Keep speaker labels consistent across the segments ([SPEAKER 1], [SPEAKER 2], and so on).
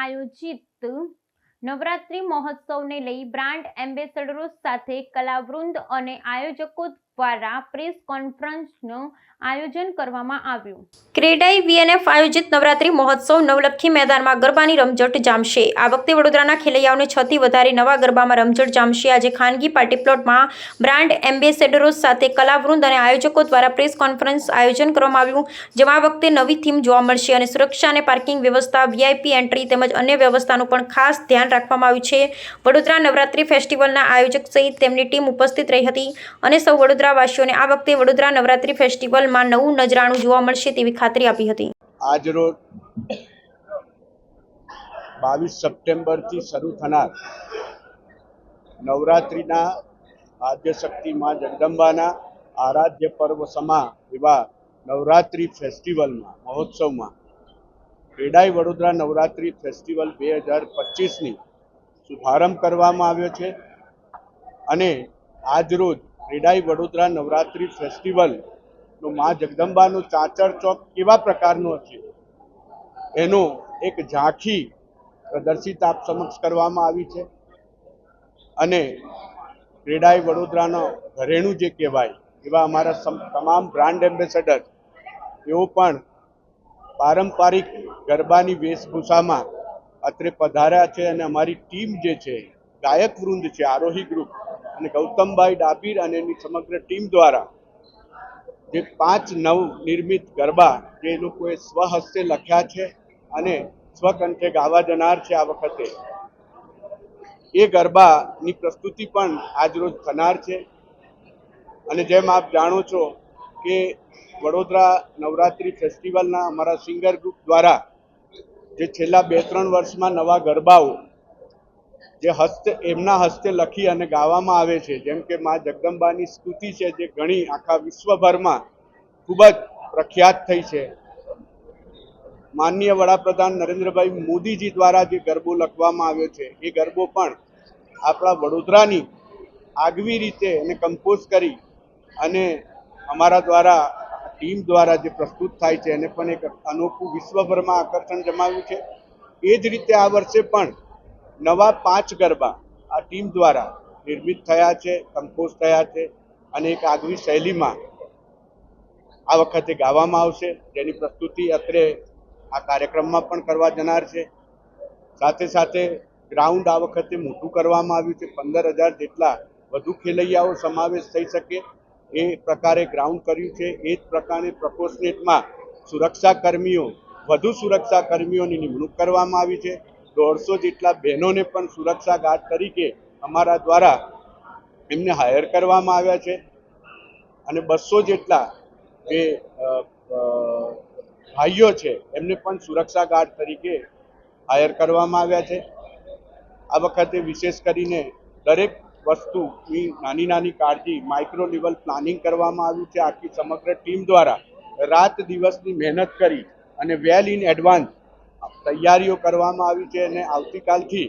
[SPEAKER 1] આયોજિત નવરાત્રિ મહોત્સવને લઈ બ્રાન્ડ એમ્બેસેડરો સાથે કલાવૃંદ અને આયોજકો દ્વારા પ્રેસ કોન્ફરન્સનું આયોજન કરવામાં આવ્યું. ક્રેડાઈ વીએનએફ આયોજિત નવરાત્રી મહોત્સવ નવલખી મેદાનમાં ગરબાની રમઝટ જામશે. આ વખતે વડોદરાના ખેલૈયાઓને છથી વધારે નવા ગરબામાં રમઝટ જામશે. આજે ખાનગી પાર્ટી પ્લોટમાં બ્રાન્ડ એમ્બેસેડરો સાથે કલાવૃંદ અને આયોજકો દ્વારા પ્રેસ કોન્ફરન્સ આયોજન કરવામાં આવ્યું, જેમાં આ વખતે નવી થીમ જોવા મળશે અને સુરક્ષા અને પાર્કિંગ વ્યવસ્થા, વીઆઈપી એન્ટ્રી તેમજ અન્ય વ્યવસ્થાનું પણ ખાસ ધ્યાન રાખવામાં આવ્યું છે. વડોદરા નવરાત્રી ફેસ્ટિવલના આયોજક સહિત તેમની ટીમ ઉપસ્થિત રહી હતી અને સૌ વડોદરાવાસીઓને આ વખતે વડોદરા નવરાત્રી ફેસ્ટિવલમાં નવું નજરાણું જોવા મળશે તેવી ખાતરી આપી હતી.
[SPEAKER 2] આજરોજ બાવીસ સપ્ટેમ્બરથી શરૂ થનાર નવરાત્રિના આદ્યશક્તિ માં જગદંબાના આરાધ્ય પર્વ સમા એવા નવરાત્રિ ફેસ્ટિવલમાં, મહોત્સવમાં ક્રેડાઈ વડોદરા નવરાત્રિ ફેસ્ટિવલ બે હજાર પચીસની શુભારંભ કરવામાં આવ્યો છે અને આજરોજ ક્રેડાઈ વડોદરા નવરાત્રિ ફેસ્ટિવલનો મા જગદંબાનો ચાચર ચોક કેવા પ્રકારનો છે? એનો એક ઝાંખી પ્રદર્શિત આપ સમક્ષ કરવામાં આવી છે. અને ક્રીડાઈ વડોદરાનો ઘરેણું જે કહેવાય, એવા અમારા તમામ બ્રાન્ડ એમ્બેસેડર એઓ પણ પારંપરિક ગરબાની વેશભૂષામાં અત્રે પધાર્યા છે અને અમારી ટીમ જે છે, ગાયક વૃંદ છે, આરોહી ગ્રુપ અને ગૌતમભાઈ ડાભીર અને એની સમગ્ર ટીમ દ્વારા જે પાંચ નવ નિર્મિત ગરબા જે લોકોએ સ્વહસ્તે લખ્યા છે અને સ્વકંઠે ગાવા જનાર છે આ વખતે, એ ગરબાની પ્રસ્તુતિ પણ આજરોજ થનાર છે. અને જેમ આપ જાણો છો કે વડોદરા નવરાત્રિ ફેસ્ટિવલના અમારા સિંગર ગ્રુપ દ્વારા જે છેલ્લા બે ત્રણ વર્ષમાં નવા ગરબાઓ જે હસ્તે, એમના હસ્તે લખી અને ગાવામાં આવે છે. જેમ કે મા જગદંબાની સ્તુતિ છે, જે ઘણી આખા વિશ્વભરમાં ખૂબ જ પ્રખ્યાત થઈ છે. માનનીય વડાપ્રધાન નરેન્દ્રભાઈ મોદીજી દ્વારા જે ગરબો લખવામાં આવ્યો છે, એ ગરબો પણ આપણા વડોદરાની આગવી રીતે એને કમ્પોઝ કરી અને અમારા દ્વારા, ટીમ દ્વારા જે પ્રસ્તુત થાય છે, એને પણ એક અનોખું વિશ્વભરમાં આકર્ષણ જમાવ્યું છે. એ જ રીતે આ વર્ષે પણ નવા પાંચ ગરબા આ ટીમ દ્વારા નિર્મિત થયા છે કમ્પોઝ થયા છે અને એક આગવી શૈલીમાં આ વખતે ગાવામાં આવશે. જેની પ્રસ્તુતિ અત્રે આ કાર્યક્રમમાં પણ કરવા જનાર છે. સાથે સાથે ગ્રાઉન્ડ આ વખતે મોટું કરવામાં આવ્યું છે. પંદર હજાર જેટલા વધુ ખેલૈયાઓ સમાવેશ થઈ શકે એ પ્રકારે ગ્રાઉન્ડ કર્યું છે. એ જ પ્રકારે પ્રપોર્શનેટમાં સુરક્ષા કર્મીઓ વધુ સુરક્ષા કર્મીઓની નિમણૂક કરવામાં આવી છે. દોઢસો જેટલા બહેનોને પણ સુરક્ષા ગાર્ડ તરીકે અમારા દ્વારા એમને હાયર કરવામાં આવ્યા છે. અને બસો જેટલા જે ભાઈઓ છે, એમને પણ સુરક્ષા ગાર્ડ તરીકે હાયર કરવામાં આવ્યા છે. આ વખતે વિશેષ કરીને દરેક વસ્તુની નાની નાની કાળજી માઇક્રો લેવલ પ્લાનિંગ કરવામાં આવ્યું છે. આખી સમગ્ર ટીમ દ્વારા રાત દિવસની મહેનત કરી અને વેલ ઇન એડવાન્સ તૈયારીઓ કરવામાં આવી છે અને આવતીકાલથી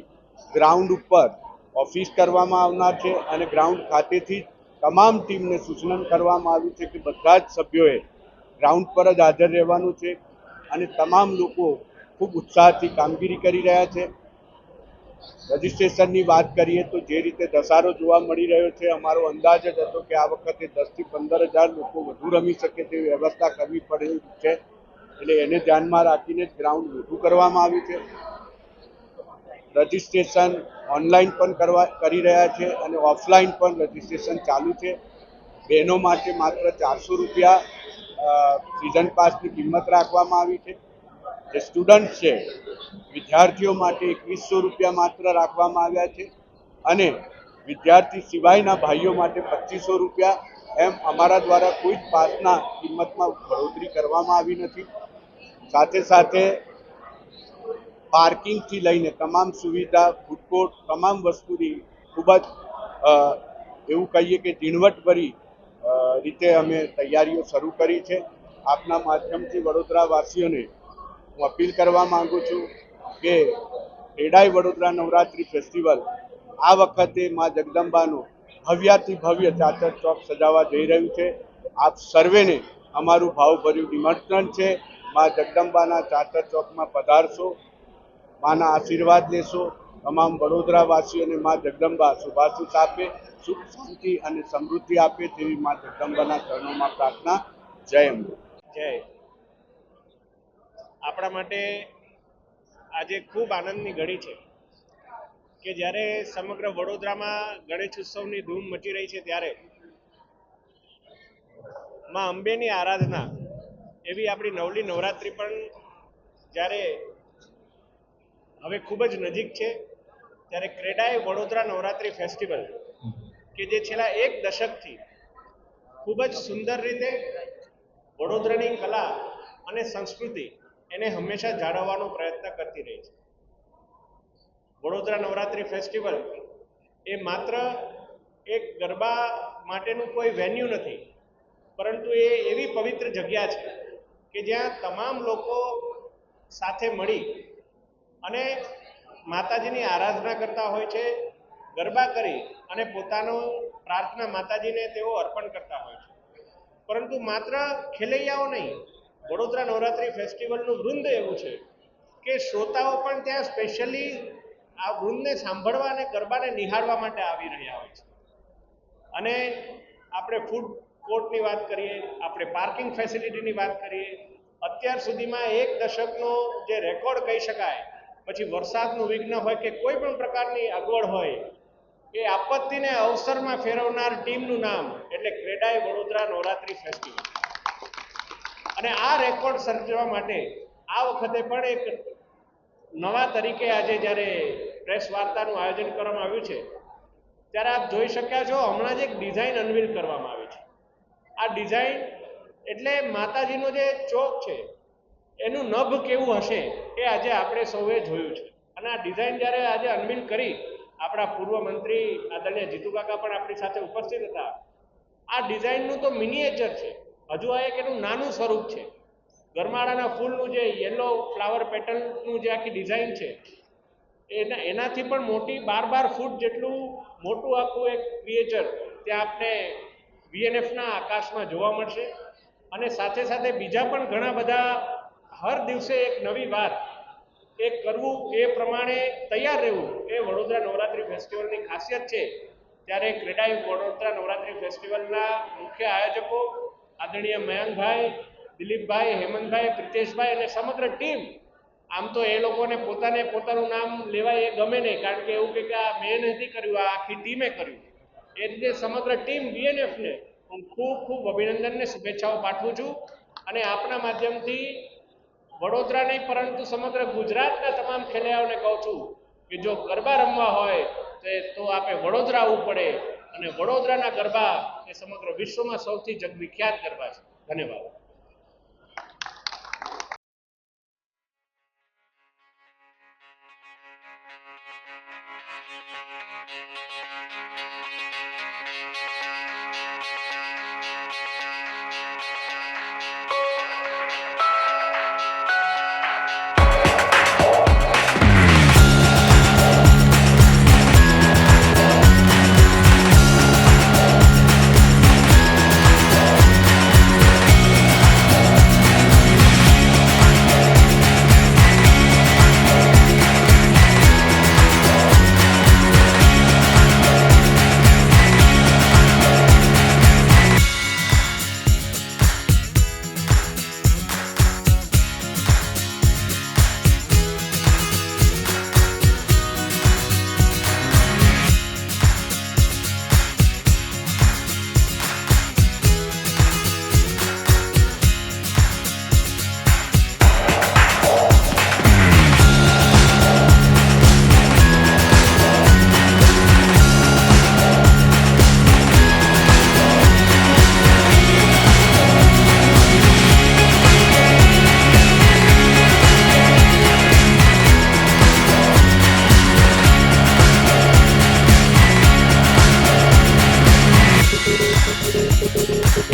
[SPEAKER 2] ગ્રાઉન્ડ ઉપર ઓફિસ કરવામાં આવનાર છે અને ગ્રાઉન્ડ ખાતેથી તમામ ટીમને સૂચન કરવામાં આવ્યું છે કે બધા જ સભ્યોએ ગ્રાઉન્ડ પર જ હાજર રહેવાનું છે અને તમામ લોકો ખૂબ ઉત્સાહથી કામગીરી કરી રહ્યા છે. રજિસ્ટ્રેશનની વાત કરીએ તો જે રીતે ધસારો જોવા મળી રહ્યો છે, અમારો અંદાજ જ હતો કે આ વખતે દસથી પંદર હજાર લોકો વધુ રમી શકે તેવી વ્યવસ્થા કરવી પડે છે. એટલે એને ધ્યાનમાં રાખીને જ ગ્રાઉન્ડ મોટું કરવામાં આવ્યું છે. રજિસ્ટ્રેશન ઓનલાઈન પણ કરવા, કરી રહ્યા છે અને ઓફલાઈન પણ રજીસ્ટ્રેશન ચાલુ છે. બહેનો માટે માત્ર ચારસો રૂપિયા સિઝન પાસની કિંમત રાખવામાં આવી છે. જે સ્ટુડન્ટ છે, વિદ્યાર્થીઓ માટે એકવીસો રૂપિયા માત્ર રાખવામાં આવ્યા છે અને વિદ્યાર્થી સિવાયના ભાઈઓ માટે પચીસો રૂપિયા એમ અમારા દ્વારા કોઈ જ પાસના કિંમતમાં બઢોતરી કરવામાં આવી નથી. સાથે સાથે પાર્કિંગથી લઈને તમામ સુવિધા ફૂડ તમામ વસ્તુની ખૂબ જ એવું કહીએ કે ઝીણવટભરી રીતે અમે તૈયારીઓ શરૂ કરી છે. આપના માધ્યમથી વડોદરાવાસીઓને હું અપીલ કરવા માંગુ છું કે ખેડાઈ વડોદરા નવરાત્રિ ફેસ્ટિવલ આ વખતે મા જગદંબાનું ભવ્યાથી ભવ્ય ચાચર ચોક સજાવવા જઈ રહ્યું છે. આપ સર્વેને અમારું ભાવભર્યું નિમંત્રણ છે. મા જગદંબાના ચાચર ચોકમાં પધારશો, માના આશીર્વાદ લેશો. તમામ વડોદરાવાસીઓને માં જગદંબા શુભાશીષ આપે, સુખ શાંતિ અને સમૃદ્ધિ આપે તેવી માં જગદંબાના ચરણોમાં પ્રાર્થના. જય અંબે.
[SPEAKER 3] જય. આપણા માટે આજે ખૂબ આનંદની ઘડી છે કે જ્યારે સમગ્ર વડોદરામાં ગણેશ ઉત્સવની ધૂમ મચી રહી છે ત્યારે માં અંબેની આરાધના એવી આપણી નવલી નવરાત્રિ પણ જ્યારે હવે ખૂબ જ નજીક છે, ત્યારે ક્રેડાએ વડોદરા નવરાત્રિ ફેસ્ટિવલ, કે જે છેલ્લા એક દશકથી ખૂબ જ સુંદર રીતે વડોદરાની કલા અને સંસ્કૃતિ એને હંમેશા જાળવવાનો પ્રયત્ન કરતી રહી છે. વડોદરા નવરાત્રિ ફેસ્ટિવલ એ માત્ર એક ગરબા માટેનું કોઈ વેન્યુ નથી, પરંતુ એ એવી પવિત્ર જગ્યા છે કે જ્યાં તમામ લોકો સાથે મળી અને માતાજીની આરાધના કરતા હોય છે, ગરબા કરી અને પોતાનો પ્રાર્થના માતાજીને તેઓ અર્પણ કરતા હોય છે. પરંતુ માત્ર ખેલૈયાઓ નહીં, વડોદરા નવરાત્રિ ફેસ્ટિવલનું વૃંદ એવું છે કે શ્રોતાઓ પણ ત્યાં સ્પેશિયલી આ વૃંદને સાંભળવા અને ગરબાને નિહાળવા માટે આવી રહ્યા હોય છે. અને આપણે ફૂડ કોર્ટની વાત કરીએ, આપણે પાર્કિંગ ફેસિલિટીની વાત કરીએ, અત્યાર સુધીમાં એક દશકનો જે રેકોર્ડ કહી શકાય, પછી વરસાદનું વિઘ્ન હોય કે કોઈ પણ પ્રકારની અગવડ હોય, એ આપત્તિને અવસરમાં ફેરવનાર ટીમનું નામ એટલે ક્રેડાઈ વડોદરા નવરાત્રિ ફેસ્ટિવલ. અને આ રેકોર્ડ સર્જવા માટે આ વખતે પણ એક નવા તરીકે આજે જ્યારે પ્રેસ વાર્તાનું આયોજન કરવામાં આવ્યું છે, ત્યારે આપ જોઈ શક્યા છો હમણાં જ એક ડિઝાઇન અનવીલ કરવામાં આવી છે. આ ડિઝાઇન એટલે માતાજીનો જે ચોક છે, એનું નભ કેવું હશે એ આજે આપણે સૌએ જોયું છે. અને આ ડિઝાઇન જ્યારે આજે અનવીલ કરી, આપણા પૂર્વ મંત્રી આદરણીય જીતુકાકા પણ આપણી સાથે ઉપસ્થિત હતા. આ ડિઝાઇનનું તો મિનિએચર છે. હજુ આ એક એનું નાનું સ્વરૂપ છે. ગરમાળાના ફૂલનું જે યલો ફ્લાવર પેટર્નનું જે આખી ડિઝાઇન છે, એના, એનાથી પણ મોટી બાર બાર ફૂટ જેટલું મોટું આખું એક ક્રિએચર ત્યાં આપને વીએનએફના આકાશમાં જોવા મળશે. અને સાથે સાથે બીજા પણ ઘણા બધા હર દિવસે એક નવી વાત એ કરવું એ પ્રમાણે તૈયાર રહેવું. એ વડોદરા નવરાત્રિ ફેસ્ટિવલની ખાસિયત છે. ત્યારે ક્રેડાઈ વડોદરા નવરાત્રિ ફેસ્ટિવલના મુખ્ય આયોજકો આદરણીય મયંકભાઈ, દિલીપભાઈ, હેમંતભાઈ, પ્રિતેશભાઈ અને સમગ્ર ટીમ આમ તો એ લોકોને પોતાને પોતાનું નામ લેવાય એ ગમે નહીં. કારણ કે એવું કે આ મેં નથી કર્યું, આ આખી ટીમે કર્યું. એ રીતે સમગ્ર ટીમ બીએનએફને હું ખૂબ ખૂબ અભિનંદનને શુભેચ્છાઓ પાઠવું છું અને આપણા માધ્યમથી વડોદરા નહીં, પરંતુ સમગ્ર ગુજરાતના તમામ ખેલૈયાઓને કહું છું કે જો ગરબા રમવા હોય તો આપે વડોદરા આવવું પડે અને વડોદરાના ગરબા એ સમગ્ર વિશ્વમાં સૌથી જગવિખ્યાત ગરબા છે. ધન્યવાદ.